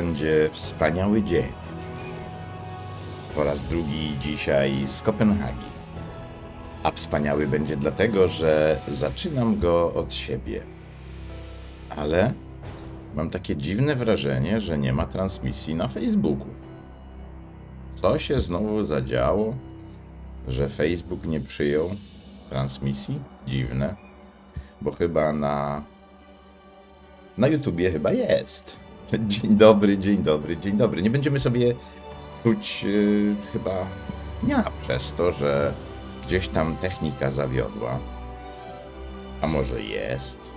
będzie wspaniały dzień. Po raz drugi dzisiaj z Kopenhagi. A wspaniały będzie dlatego, że zaczynam go od siebie. Ale mam takie dziwne wrażenie, że nie ma transmisji na Facebooku. Co się znowu zadziało, że Facebook nie przyjął transmisji? Dziwne, bo chyba na na YouTubie chyba jest. Dzień dobry, dzień dobry, dzień dobry. Nie będziemy sobie czuć yy, chyba dnia przez to, że gdzieś tam technika zawiodła. A może jest?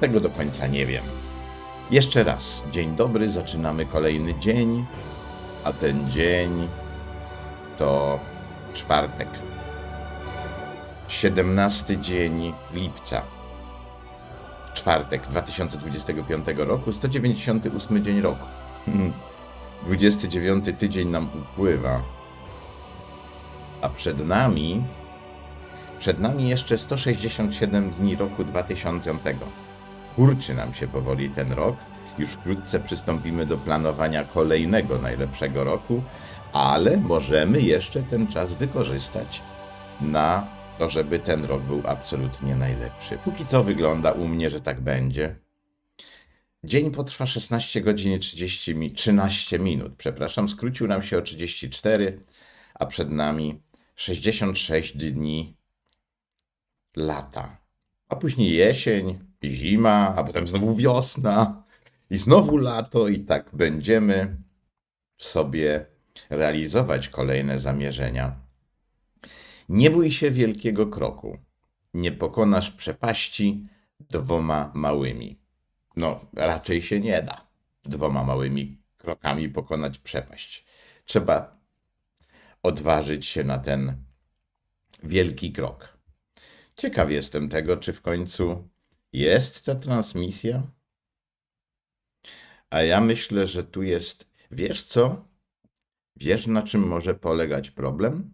Tego do końca nie wiem. Jeszcze raz, dzień dobry, zaczynamy kolejny dzień, a ten dzień to czwartek. 17 dzień lipca czwartek 2025 roku, 198 dzień roku. Hmm. 29 tydzień nam upływa. A przed nami przed nami jeszcze 167 dni roku 2005. Kurczy nam się powoli ten rok. Już wkrótce przystąpimy do planowania kolejnego najlepszego roku, ale możemy jeszcze ten czas wykorzystać na to, żeby ten rok był absolutnie najlepszy. Póki co wygląda u mnie, że tak będzie. Dzień potrwa 16 godzin i 30 mi 13 minut, przepraszam, skrócił nam się o 34, a przed nami 66 dni lata. A później jesień, zima, a potem znowu wiosna i znowu lato i tak będziemy sobie realizować kolejne zamierzenia. Nie bój się wielkiego kroku. Nie pokonasz przepaści dwoma małymi. No, raczej się nie da dwoma małymi krokami pokonać przepaść. Trzeba odważyć się na ten wielki krok. Ciekaw jestem tego, czy w końcu jest ta transmisja. A ja myślę, że tu jest. Wiesz co? Wiesz, na czym może polegać problem?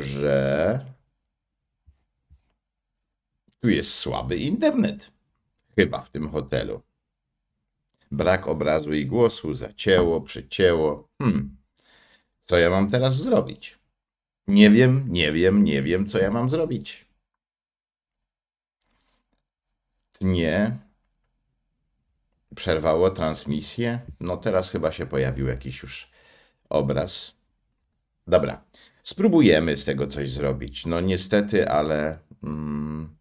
Że tu jest słaby internet. Chyba w tym hotelu. Brak obrazu i głosu, zacięło, przycięło. Hmm. Co ja mam teraz zrobić? Nie wiem, nie wiem, nie wiem, co ja mam zrobić. Tnie przerwało transmisję. No teraz chyba się pojawił jakiś już obraz. Dobra, spróbujemy z tego coś zrobić. No niestety, ale mm,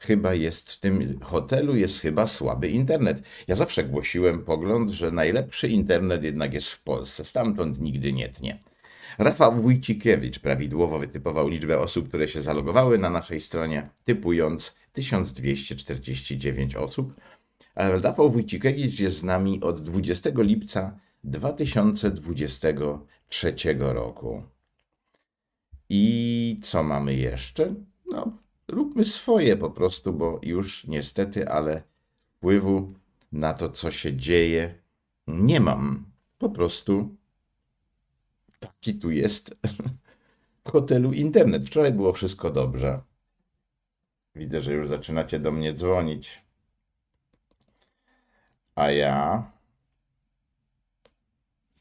chyba jest w tym hotelu jest chyba słaby internet. Ja zawsze głosiłem pogląd, że najlepszy internet jednak jest w Polsce. Stamtąd nigdy nie tnie. Rafał Wójcikiewicz prawidłowo wytypował liczbę osób, które się zalogowały na naszej stronie, typując 1249 osób. Rafał Wójcikiewicz jest z nami od 20 lipca 2023 roku. I co mamy jeszcze? No, róbmy swoje po prostu, bo już niestety, ale wpływu na to, co się dzieje, nie mam. Po prostu taki tu jest w hotelu internet. Wczoraj było wszystko dobrze. Widzę, że już zaczynacie do mnie dzwonić. A ja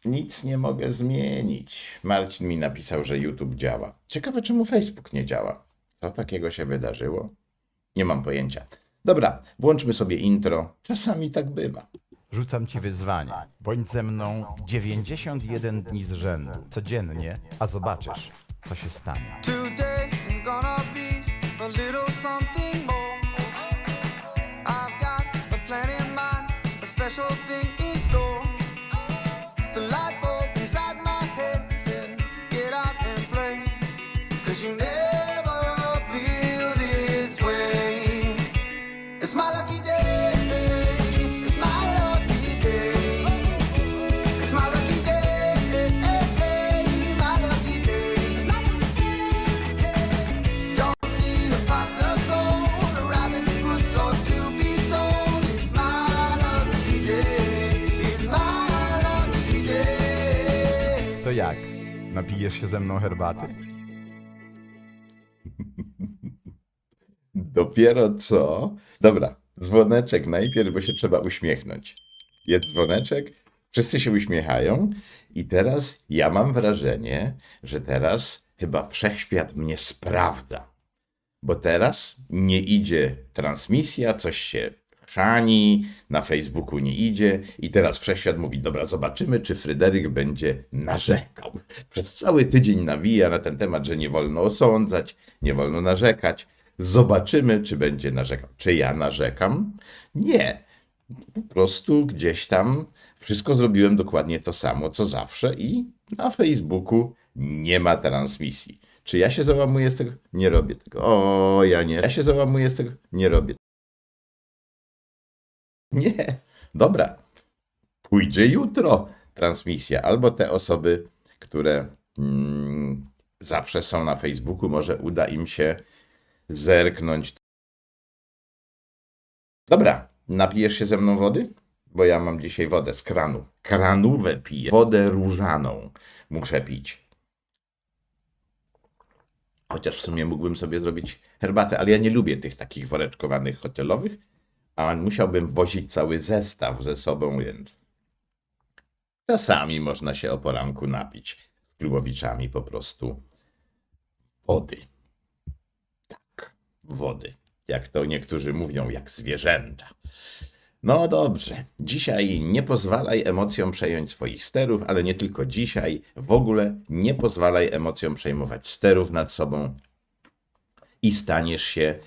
nic nie mogę zmienić. Marcin mi napisał, że YouTube działa. Ciekawe, czemu Facebook nie działa. Co takiego się wydarzyło? Nie mam pojęcia. Dobra, włączmy sobie intro. Czasami tak bywa. Rzucam ci wyzwanie. Bądź ze mną 91 dni z rzędu, codziennie, a zobaczysz, co się stanie. Today Napijesz się ze mną herbaty? Dopiero co? Dobra, dzwoneczek najpierw, bo się trzeba uśmiechnąć. Jest dzwoneczek, wszyscy się uśmiechają i teraz ja mam wrażenie, że teraz chyba wszechświat mnie sprawdza. Bo teraz nie idzie transmisja, coś się chrzani, na Facebooku nie idzie i teraz wszechświat mówi, dobra, zobaczymy, czy Fryderyk będzie narzekał. Przez cały tydzień nawija na ten temat, że nie wolno osądzać, nie wolno narzekać. Zobaczymy, czy będzie narzekał. Czy ja narzekam? Nie. Po prostu gdzieś tam wszystko zrobiłem dokładnie to samo, co zawsze i na Facebooku nie ma transmisji. Czy ja się załamuję z tego? Nie robię tego. O, ja nie. Ja się załamuję z tego? Nie robię. Nie. Dobra. Pójdzie jutro transmisja. Albo te osoby, które mm, zawsze są na Facebooku, może uda im się zerknąć. Dobra. Napijesz się ze mną wody? Bo ja mam dzisiaj wodę z kranu. Kranówę piję. Wodę różaną muszę pić. Chociaż w sumie mógłbym sobie zrobić herbatę, ale ja nie lubię tych takich woreczkowanych hotelowych, a musiałbym wozić cały zestaw ze sobą, więc czasami można się o poranku napić z klubowiczami po prostu wody. Tak, wody. Jak to niektórzy mówią, jak zwierzęta. No dobrze, dzisiaj nie pozwalaj emocjom przejąć swoich sterów, ale nie tylko dzisiaj, w ogóle nie pozwalaj emocjom przejmować sterów nad sobą i staniesz się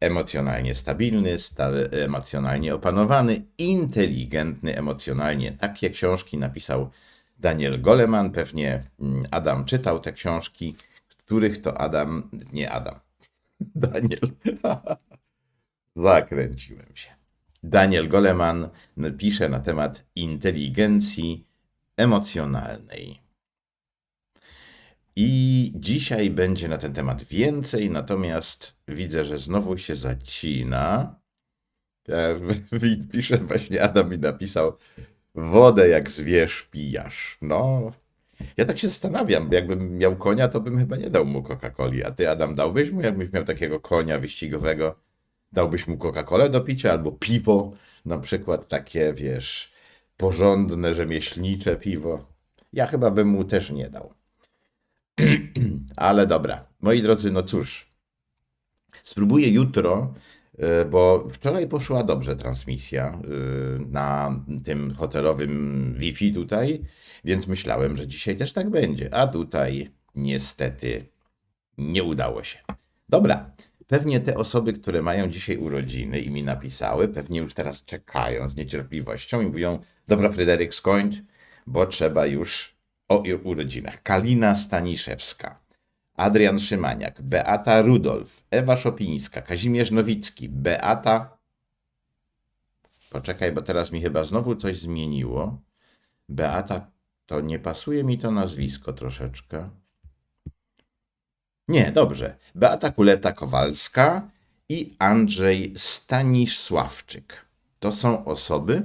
emocjonalnie stabilny, sta- emocjonalnie opanowany, inteligentny emocjonalnie. Takie książki napisał Daniel Goleman. Pewnie mm, Adam czytał te książki, których to Adam, nie Adam, Daniel. Zakręciłem się. Daniel Goleman pisze na temat inteligencji emocjonalnej. I dzisiaj będzie na ten temat więcej, natomiast widzę, że znowu się zacina. Pisze właśnie Adam mi napisał, wodę jak zwierz pijasz. No, ja tak się zastanawiam, jakbym miał konia, to bym chyba nie dał mu Coca-Coli. A ty, Adam, dałbyś mu, jakbyś miał takiego konia wyścigowego? Dałbyś mu Coca-Colę do picia albo piwo, na przykład takie, wiesz, porządne, rzemieślnicze piwo. Ja chyba bym mu też nie dał. Ale dobra, moi drodzy, no cóż, spróbuję jutro, y, bo wczoraj poszła dobrze transmisja y, na tym hotelowym Wi-Fi tutaj, więc myślałem, że dzisiaj też tak będzie, a tutaj niestety nie udało się. Dobra, pewnie te osoby, które mają dzisiaj urodziny i mi napisały, pewnie już teraz czekają z niecierpliwością i mówią: Dobra, Fryderyk, skończ, bo trzeba już o i- urodzinach. Kalina Staniszewska, Adrian Szymaniak, Beata Rudolf, Ewa Szopińska, Kazimierz Nowicki, Beata. Poczekaj, bo teraz mi chyba znowu coś zmieniło. Beata, to nie pasuje mi to nazwisko troszeczkę. Nie, dobrze. Beata Kuleta-Kowalska i Andrzej Stanisławczyk. To są osoby,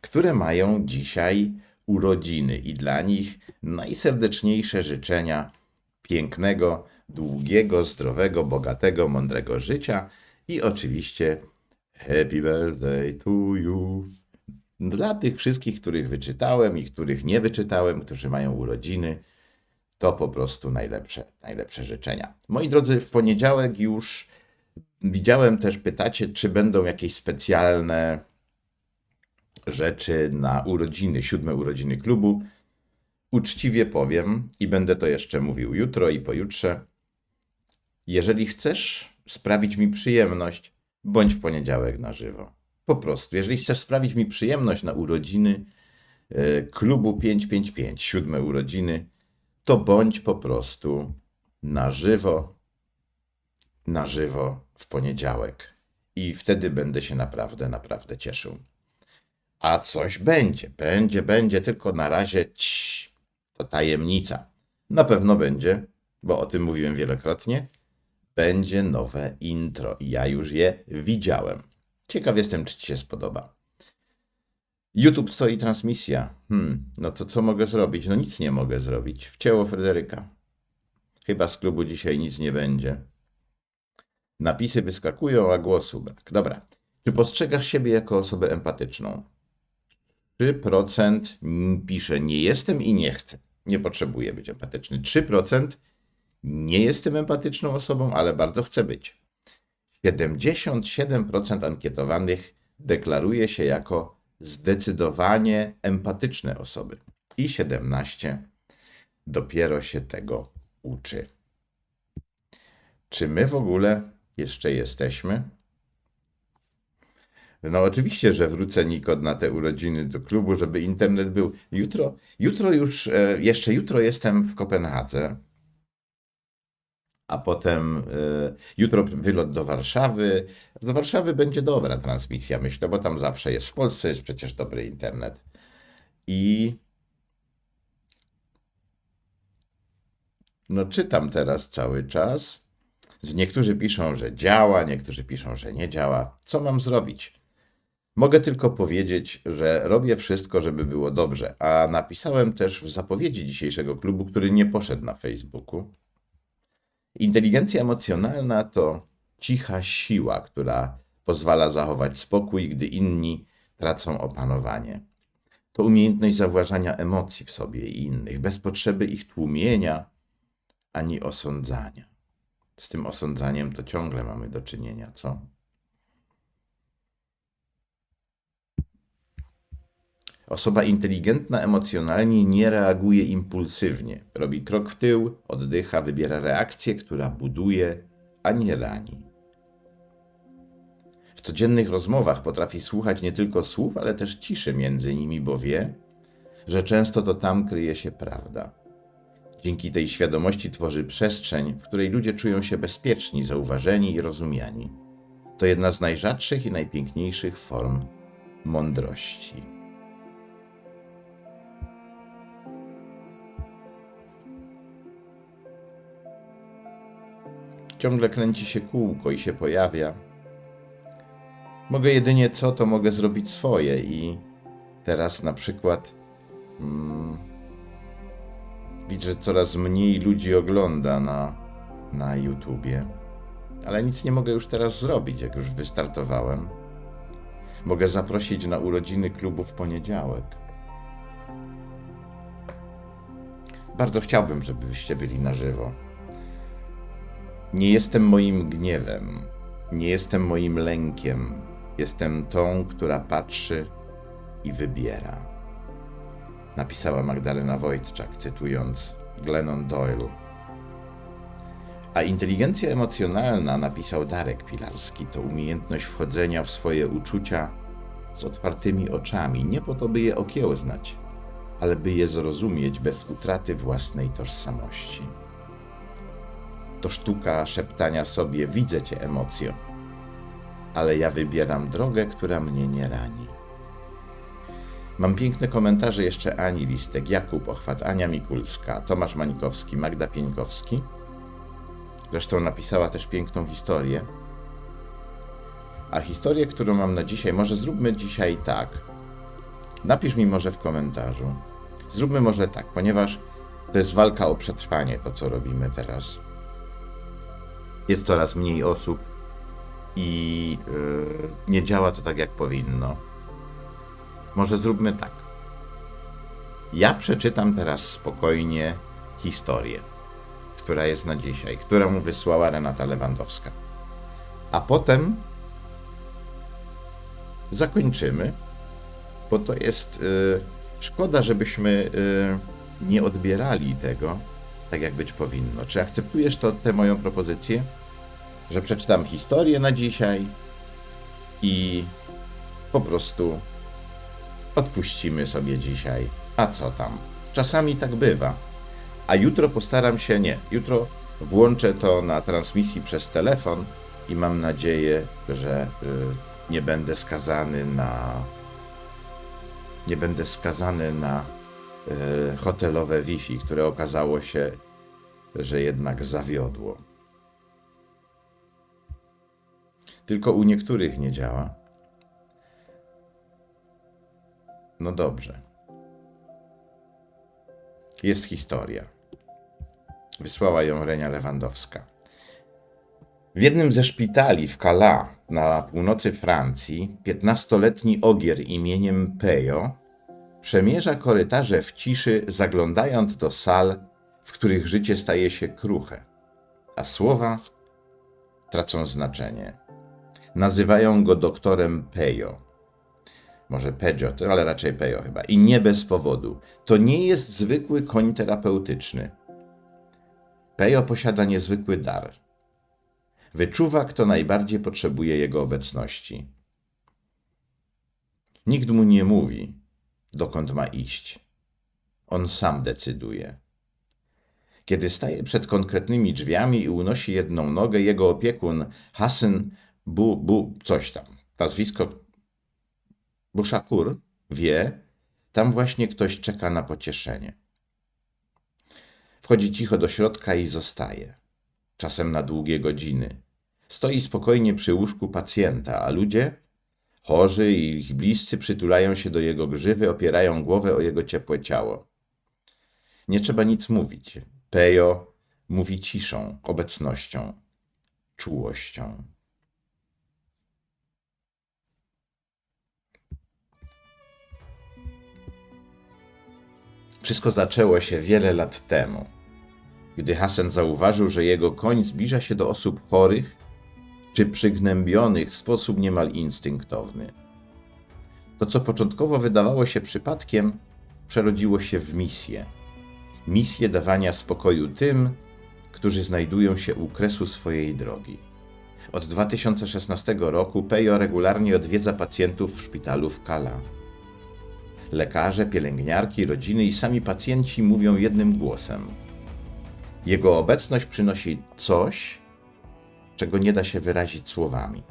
które mają dzisiaj urodziny i dla nich najserdeczniejsze życzenia pięknego, długiego, zdrowego, bogatego, mądrego życia i oczywiście Happy Birthday to you. Dla tych wszystkich, których wyczytałem i których nie wyczytałem, którzy mają urodziny, to po prostu najlepsze, najlepsze życzenia. Moi drodzy, w poniedziałek już widziałem też, pytacie, czy będą jakieś specjalne rzeczy na urodziny, siódme urodziny klubu. Uczciwie powiem i będę to jeszcze mówił jutro i pojutrze. Jeżeli chcesz sprawić mi przyjemność, bądź w poniedziałek na żywo. Po prostu, jeżeli chcesz sprawić mi przyjemność na urodziny e, klubu 555, siódme urodziny, to bądź po prostu na żywo, na żywo w poniedziałek. I wtedy będę się naprawdę, naprawdę cieszył. A coś będzie, będzie, będzie, tylko na razie cii, to tajemnica. Na pewno będzie, bo o tym mówiłem wielokrotnie. Będzie nowe intro i ja już je widziałem. Ciekaw jestem, czy Ci się spodoba. YouTube stoi transmisja. Hmm, no to co mogę zrobić? No nic nie mogę zrobić. Wcięło Fryderyka. Chyba z klubu dzisiaj nic nie będzie. Napisy wyskakują, a głosu brak. Dobra. Czy postrzegasz siebie jako osobę empatyczną? 3% n- pisze nie jestem i nie chcę. Nie potrzebuję być empatyczny. 3% nie jestem empatyczną osobą, ale bardzo chcę być. 77% ankietowanych deklaruje się jako zdecydowanie empatyczne osoby. I 17% dopiero się tego uczy. Czy my w ogóle jeszcze jesteśmy? No oczywiście, że wrócę Nikod na te urodziny do klubu, żeby internet był. Jutro, jutro już, e, jeszcze jutro jestem w Kopenhadze, a potem e, jutro wylot do Warszawy. Do Warszawy będzie dobra transmisja, myślę, bo tam zawsze jest. W Polsce jest przecież dobry internet. I no czytam teraz cały czas. Niektórzy piszą, że działa, niektórzy piszą, że nie działa. Co mam zrobić? Mogę tylko powiedzieć, że robię wszystko, żeby było dobrze. A napisałem też w zapowiedzi dzisiejszego klubu, który nie poszedł na Facebooku. Inteligencja emocjonalna to cicha siła, która pozwala zachować spokój, gdy inni tracą opanowanie. To umiejętność zauważania emocji w sobie i innych, bez potrzeby ich tłumienia ani osądzania. Z tym osądzaniem to ciągle mamy do czynienia, co? Osoba inteligentna emocjonalnie nie reaguje impulsywnie. Robi krok w tył, oddycha, wybiera reakcję, która buduje, a nie rani. W codziennych rozmowach potrafi słuchać nie tylko słów, ale też ciszy między nimi, bo wie, że często to tam kryje się prawda. Dzięki tej świadomości tworzy przestrzeń, w której ludzie czują się bezpieczni, zauważeni i rozumiani. To jedna z najrzadszych i najpiękniejszych form mądrości. Ciągle kręci się kółko i się pojawia. Mogę jedynie co, to mogę zrobić swoje i teraz na przykład mm, widzę, że coraz mniej ludzi ogląda na, na YouTubie. Ale nic nie mogę już teraz zrobić, jak już wystartowałem. Mogę zaprosić na urodziny klubu w poniedziałek. Bardzo chciałbym, żebyście byli na żywo. Nie jestem moim gniewem, nie jestem moim lękiem. Jestem tą, która patrzy i wybiera. Napisała Magdalena Wojtczak, cytując Glennon Doyle. A inteligencja emocjonalna, napisał Darek Pilarski, to umiejętność wchodzenia w swoje uczucia z otwartymi oczami, nie po to, by je okiełznać, ale by je zrozumieć bez utraty własnej tożsamości to sztuka szeptania sobie: Widzę cię, emocjo, ale ja wybieram drogę, która mnie nie rani. Mam piękne komentarze jeszcze Ani Listek, Jakub Ochwat, Ania Mikulska, Tomasz Mańkowski, Magda Pieńkowski. Zresztą napisała też piękną historię. A historię, którą mam na dzisiaj, może zróbmy dzisiaj tak. Napisz mi może w komentarzu. Zróbmy może tak, ponieważ to jest walka o przetrwanie, to co robimy teraz jest coraz mniej osób i yy, nie działa to tak, jak powinno. Może zróbmy tak. Ja przeczytam teraz spokojnie historię, która jest na dzisiaj, którą wysłała Renata Lewandowska. A potem zakończymy, bo to jest yy, szkoda, żebyśmy yy, nie odbierali tego tak jak być powinno. Czy akceptujesz to, tę moją propozycję? Że przeczytam historię na dzisiaj i po prostu odpuścimy sobie dzisiaj. A co tam? Czasami tak bywa. A jutro postaram się, nie, jutro włączę to na transmisji przez telefon i mam nadzieję, że y, nie będę skazany na. Nie będę skazany na hotelowe Wi-Fi, które okazało się, że jednak zawiodło. Tylko u niektórych nie działa. No dobrze. Jest historia. Wysłała ją Renia Lewandowska. W jednym ze szpitali w Calais na północy Francji 15-letni ogier imieniem Pejo przemierza korytarze w ciszy, zaglądając do sal, w których życie staje się kruche, a słowa tracą znaczenie. Nazywają go doktorem Pejo. Może Pejo, ale raczej Pejo chyba. I nie bez powodu. To nie jest zwykły koń terapeutyczny. Pejo posiada niezwykły dar. Wyczuwa, kto najbardziej potrzebuje jego obecności. Nikt mu nie mówi, dokąd ma iść. On sam decyduje. Kiedy staje przed konkretnymi drzwiami i unosi jedną nogę, jego opiekun Hassan Bu, Bu coś tam, nazwisko Bushakur, wie, tam właśnie ktoś czeka na pocieszenie. Wchodzi cicho do środka i zostaje. Czasem na długie godziny. Stoi spokojnie przy łóżku pacjenta, a ludzie, chorzy i ich bliscy, przytulają się do jego grzywy, opierają głowę o jego ciepłe ciało. Nie trzeba nic mówić. Pejo mówi ciszą, obecnością, czułością. Wszystko zaczęło się wiele lat temu, gdy Hasan zauważył, że jego koń zbliża się do osób chorych czy przygnębionych w sposób niemal instynktowny. To, co początkowo wydawało się przypadkiem, przerodziło się w misję. Misję dawania spokoju tym, którzy znajdują się u kresu swojej drogi. Od 2016 roku Pejo regularnie odwiedza pacjentów w szpitalu w Kala. Lekarze, pielęgniarki, rodziny i sami pacjenci mówią jednym głosem. Jego obecność przynosi coś, czego nie da się wyrazić słowami.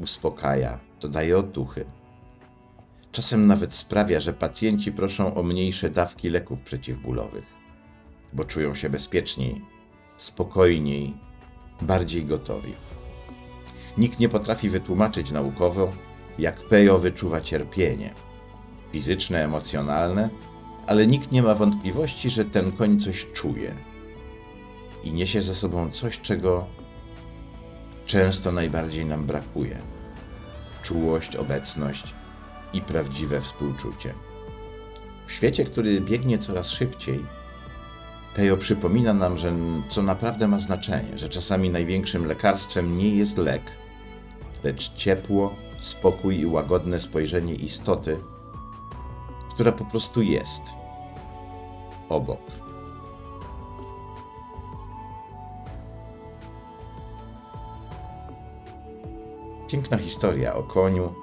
Uspokaja, dodaje otuchy. Czasem nawet sprawia, że pacjenci proszą o mniejsze dawki leków przeciwbólowych, bo czują się bezpieczniej, spokojniej, bardziej gotowi. Nikt nie potrafi wytłumaczyć naukowo, jak Pejo wyczuwa cierpienie fizyczne, emocjonalne, ale nikt nie ma wątpliwości, że ten koń coś czuje i niesie ze sobą coś, czego często najbardziej nam brakuje: czułość, obecność i prawdziwe współczucie. W świecie, który biegnie coraz szybciej, Pejo przypomina nam, że co naprawdę ma znaczenie, że czasami największym lekarstwem nie jest lek, lecz ciepło, spokój i łagodne spojrzenie istoty, która po prostu jest obok. Piękna historia o koniu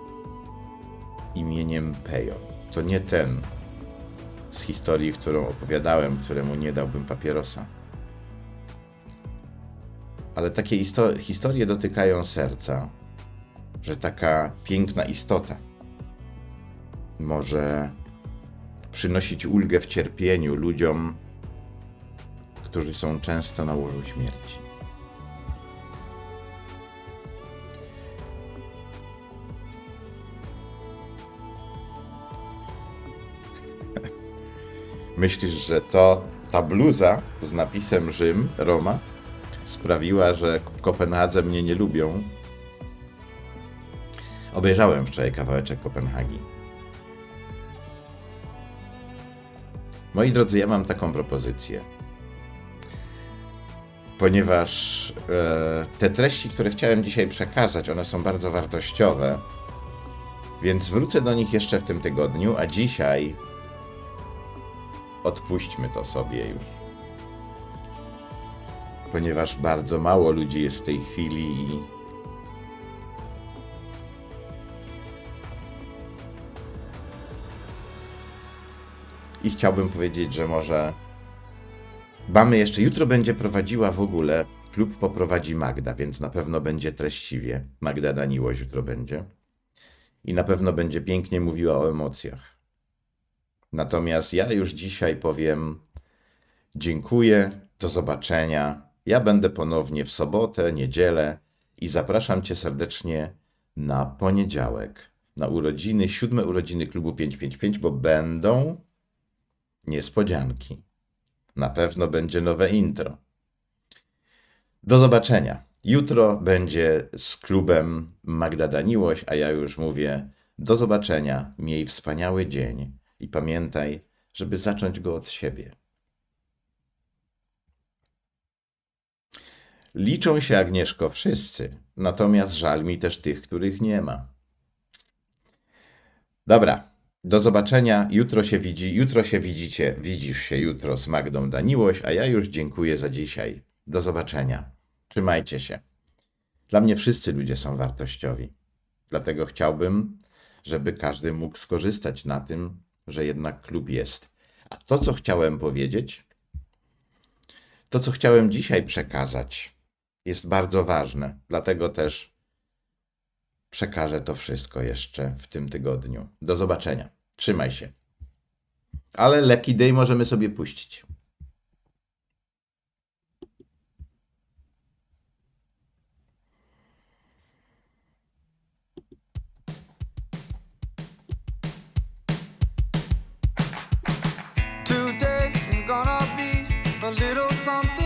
imieniem Pejo. To nie ten z historii, którą opowiadałem, któremu nie dałbym papierosa. Ale takie isto- historie dotykają serca, że taka piękna istota może przynosić ulgę w cierpieniu ludziom, którzy są często na łożu śmierci. Myślisz, że to ta bluza z napisem Rzym, Roma, sprawiła, że Kopenhadze mnie nie lubią? Obejrzałem wczoraj kawałeczek Kopenhagi. Moi drodzy, ja mam taką propozycję. Ponieważ e, te treści, które chciałem dzisiaj przekazać, one są bardzo wartościowe, więc wrócę do nich jeszcze w tym tygodniu, a dzisiaj odpuśćmy to sobie już. Ponieważ bardzo mało ludzi jest w tej chwili i I chciałbym powiedzieć, że może mamy jeszcze, jutro będzie prowadziła w ogóle, klub poprowadzi Magda, więc na pewno będzie treściwie. Magda Daniłoś jutro będzie. I na pewno będzie pięknie mówiła o emocjach. Natomiast ja już dzisiaj powiem dziękuję, do zobaczenia. Ja będę ponownie w sobotę, niedzielę i zapraszam Cię serdecznie na poniedziałek, na urodziny, siódme urodziny klubu 555, bo będą niespodzianki. Na pewno będzie nowe intro. Do zobaczenia. Jutro będzie z klubem Magda Daniłoś, a ja już mówię do zobaczenia, miej wspaniały dzień i pamiętaj, żeby zacząć go od siebie. Liczą się, Agnieszko, wszyscy, natomiast żal mi też tych, których nie ma. Dobra, do zobaczenia. Jutro się widzi, jutro się widzicie, widzisz się jutro z Magdą Daniłoś, a ja już dziękuję za dzisiaj. Do zobaczenia. Trzymajcie się. Dla mnie wszyscy ludzie są wartościowi. Dlatego chciałbym, żeby każdy mógł skorzystać na tym, że jednak klub jest. A to, co chciałem powiedzieć, to, co chciałem dzisiaj przekazać, jest bardzo ważne. Dlatego też przekażę to wszystko jeszcze w tym tygodniu. Do zobaczenia. Trzymaj się. Ale Lucky Day możemy sobie puścić. Little something